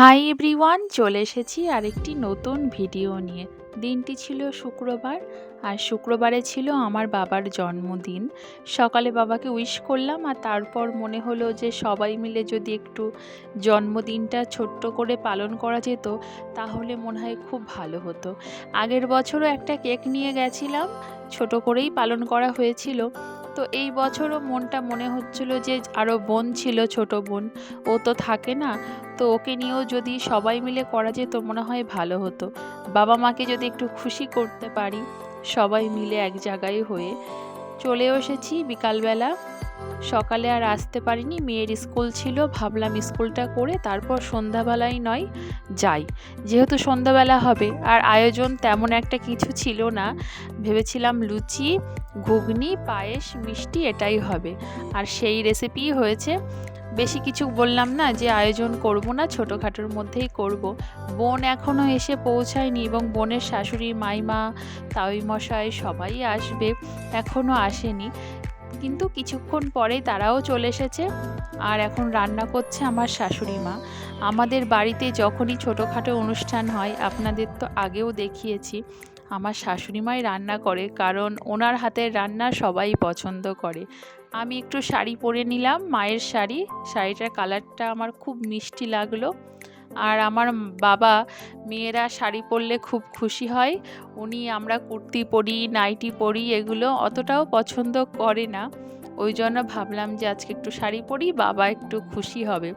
Hi everyone চলে এসেছি আরেকটি নতুন ভিডিও নিয়ে। দিনটি ছিল শুক্রবার, আর শুক্রবারে ছিল আমার বাবার জন্মদিন। সকালে বাবাকে উইশ করলাম, আর তারপর মনে হলো যে সবাই মিলে যদি একটু জন্মদিনটা ছোট্ট করে পালন করা যেত, তাহলে মনে হয় খুব ভালো হতো। আগের বছরও একটা কেক নিয়ে গেছিলাম, ছোট করেই পালন করা হয়েছিল। তো এই বছরও মনটা মনে হচ্ছিল যে আরও বোন ছিল, ছোট বোন। ও তো থাকে না। তো ওকে নিয়েও যদি সবাই মিলে করা যেত, মনে হয় ভালো হতো। বাবা মাকে যদি একটু খুশি করতে পারি, সবাই মিলে এক জায়গায় হয়ে চলে এসেছি বিকালবেলা। সকালে আর আসতে পারিনি, মেয়ের স্কুল ছিল, ভাবলাম স্কুলটা করে তারপর সন্ধ্যাবেলায় নয়, যাই। যেহেতু সন্ধ্যাবেলা হবে, আর আয়োজন তেমন একটা কিছু ছিল না, ভেবেছিলাম লুচি, ঘুগনি, পায়েস, মিষ্টি এটাই হবে। আর সেই রেসিপিই হয়েছে, বেশি কিছু বললাম না যে আয়োজন করব না, ছোটোখাটোর মধ্যেই করব। বোন এখনও এসে পৌঁছায়নি এবং বোনের শাশুড়ি, মাইমা তাই মশাই সবাই আসবে, এখনও আসেনি। কিন্তু কিছুক্ষণ পরেই তারাও চলে এসেছে। আর এখন রান্না করছে আমার শাশুড়ি মা। আমাদের বাড়িতে যখনই ছোটোখাটো অনুষ্ঠান হয়, আপনাদের তো আগেও দেখিয়েছি, আমার শাশুড়ি মাই রান্না করে কারণ ওনার হাতের রান্না সবাই পছন্দ করে। আমি একটু শাড়ি পরে নিলাম, মায়ের শাড়ি। শাড়িটার কালারটা আমার খুব মিষ্টি লাগল। আর আমার বাবা মেয়েরা শাড়ি পরলে খুব খুশি হয়। উনি আমরা কুর্তি পরি, নাইটি পরি, এগুলো অতটাও পছন্দ করে না। ওই জন্য ভাবলাম যে আজকে একটু শাড়ি পরি, বাবা একটু খুশি হবে।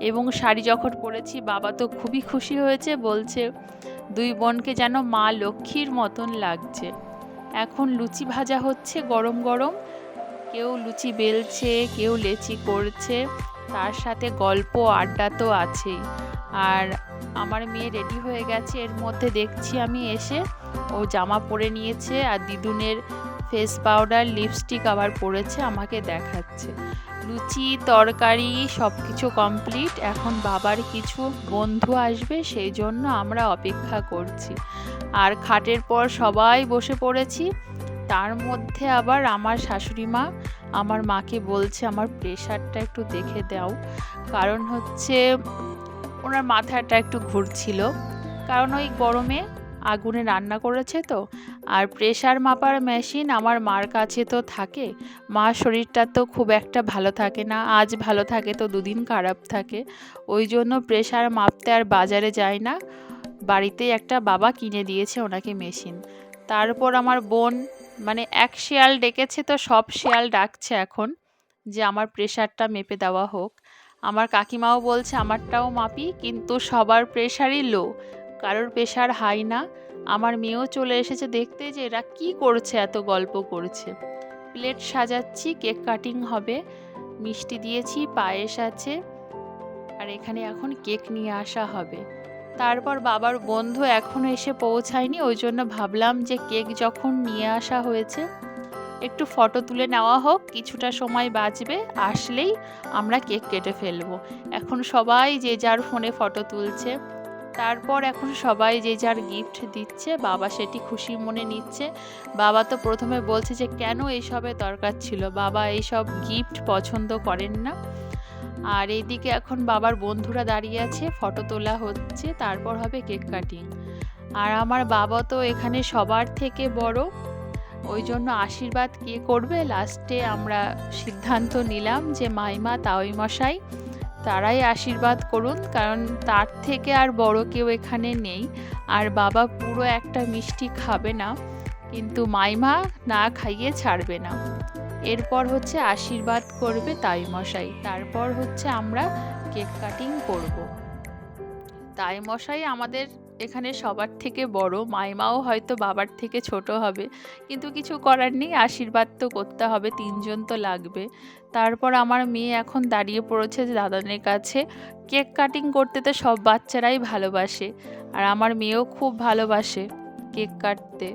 এবং শাড়ি যখন পরেছি, বাবা তো খুবই খুশি হয়েছে, বলছে, দুই বোনকে যেন মা লক্ষ্মীর মতন লাগছে। এখন লুচি ভাজা হচ্ছে গরম গরম। কেউ লুচি বেলছে, কেউ লেচি করছে। তার সাথে গল্প, আড্ডা তো আছেই। আর আমার মেয়ে রেডি হয়ে গেছে। এর মধ্যে দেখছি আমি এসে ও জামা পরে নিয়েছে আর দিদুনের ফেস পাউডার লিপস্টিক আবার পরেছে, আমাকে দেখাচ্ছে। লুচি, তরকারি সব কিছু কমপ্লিট এখন বাবার কিছু বন্ধু আসবে সেই জন্য আমরা অপেক্ষা করছি। আর খাটের পর সবাই বসে পড়েছি। তার মধ্যে আবার আমার শাশুড়ি মা, আমার মাকে বলছে, আমার প্রেশারটা একটু দেখে দাও। কারণ হচ্ছে ওনার মাথাটা একটু ঘুরছিল। কারণ ওই গরমে আগুনে রান্না করেছে তো। আর প্রেশার মাপার মেশিন আমার মার কাছে তো থাকে। মার শরীরটা তো খুব একটা ভালো থাকে না, আজ ভালো থাকে তো দুদিন খারাপ থাকে। ওই জন্য প্রেশার মাপতে আর বাজারে যায় না। বাড়িতেই একটা বাবা কিনে দিয়েছে ওনাকে মেশিন তারপর আমার বোন মানে এক শিয়াল ডেকেছে তো সব শিয়াল ডাকছে এখন যে আমার প্রেশারটা মেপে দেওয়া হোক। আমার কাকিমাও বলছে আমারটাও মাপি, কিন্তু সবার প্রেশারই লো। কারোর প্রেশার হাই না। আমার মেয়েও চলে এসেছে দেখতে যে এরা কি করছে, এত গল্প করছে। প্লেট সাজাচ্ছি, কেক কাটিং হবে, মিষ্টি দিয়েছি, পায়েস আছে, আর এখানে এখন কেক নিয়ে আসা হবে। তারপর বাবার বন্ধু এখনও এসে পৌঁছায়নি, ওই জন্য ভাবলাম যে কেক যখন নিয়ে আসা হয়েছে একটু ফটো তুলে নেওয়া হোক, কিছুটা সময় বাঁচবে, আসলেই আমরা কেক কেটে ফেলব। এখন সবাই যে যার ফোনে ফটো তুলছে, তারপর এখন সবাই যে যার গিফট দিচ্ছে, বাবা সেটি খুশি মনে নিচ্ছে। বাবা তো প্রথমে বলছে যে, কেন এইসবের দরকার ছিল? বাবা এইসব গিফট পছন্দ করেন না। আর এইদিকে এখন বাবার বন্ধুরা দাঁড়িয়ে আছে, ফটো তোলা হচ্ছে, তারপর হবে কেক কাটিং। আর আমার বাবা তো এখানে সবার থেকে বড়। ওই জন্য আশীর্বাদ কে করবে? লাস্টে আমরা সিদ্ধান্ত নিলাম যে মাইমা, তাওই মশাই, তারাই আশীর্বাদ করুন, কারণ তার থেকে আর বড় কেউ এখানে নেই। আর বাবা পুরো একটা মিষ্টি খাবে না, কিন্তু মাইমা না খাইয়ে ছাড়বে না। এরপর হচ্ছে আশীর্বাদ করবে তাই মশাই, তারপর হচ্ছে আমরা কেক কাটিং করব। তাই মশাই আমাদের এখানে সবার থেকে বড়, মাইমাও হয়তো বাবার থেকে ছোট হবে। কিন্তু কিছু করার নেই, আশীর্বাদ তো করতে হবে, তিনজন তো লাগবে। তারপর আমার মেয়ে এখন দাঁড়িয়ে পড়েছে দাদানের কাছে। কেক কাটিং করতে তো সব বাচ্চারাই ভালোবাসে। আর আমার মেয়েও খুব ভালোবাসে কেক কাটতে।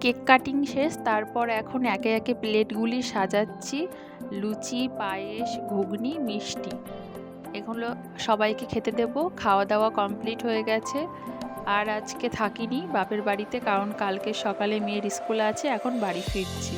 কেক কাটিং শেষ, তারপর এখন একে একে প্লেটগুলি সাজাচ্ছি। লুচি, পায়েস, ঘুগনি, মিষ্টি। এগুলো সবাইকে খেতে দেব। খাওয়া দাওয়া কমপ্লিট হয়ে গেছে। আর আজকে থাকিনি বাপের বাড়িতে কারণ কালকে সকালে মেয়ের স্কুল আছে, এখন বাড়ি ফিরছি।